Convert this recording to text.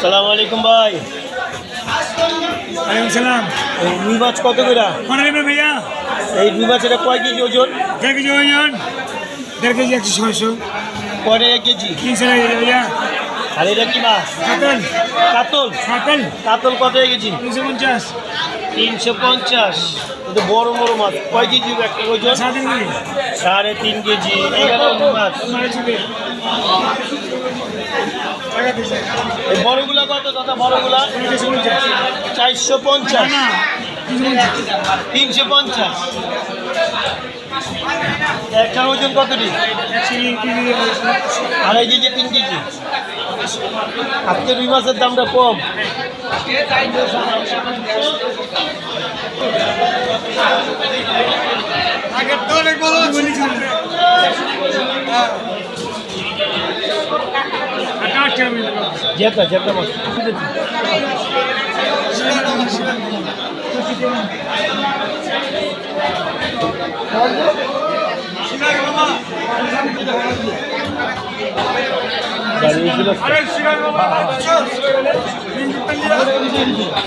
সালাম আলাইকুম ভাই। ওয়ালাইকুম সালাম। এই রুই মাছ কত করে? ভাইয়া? এই রুই মাছ এটা কয় কেজি ওজন? দেড় কেজি ওজন। দেড় কেজি একশো ছয়শো। কয় এক কেজি। তিনশো ভাইয়া। আর এটা কি মাছ? কাতল। কাতল? কাতল। কাতল কত কেজি? তিনশো পঞ্চাশ। তিনশো পঞ্চাশ। এটা বড় বড় মাছ। কয় কেজি একটা ওজন সাড়ে তিন কেজি। এখানে মাছ। বড়গুলা কত দাদা বড়গুলা? চারশো পঞ্চাশ। তিনশো পঞ্চাশ। একটার ওজন কতটি আড়াই কেজি তিন কেজি। আজকে রুই মাছের দামটা কম। আগের তো অনেক আচ্ছা জেতা জেতা মাছ আরে শিকার বাবা। Thank you.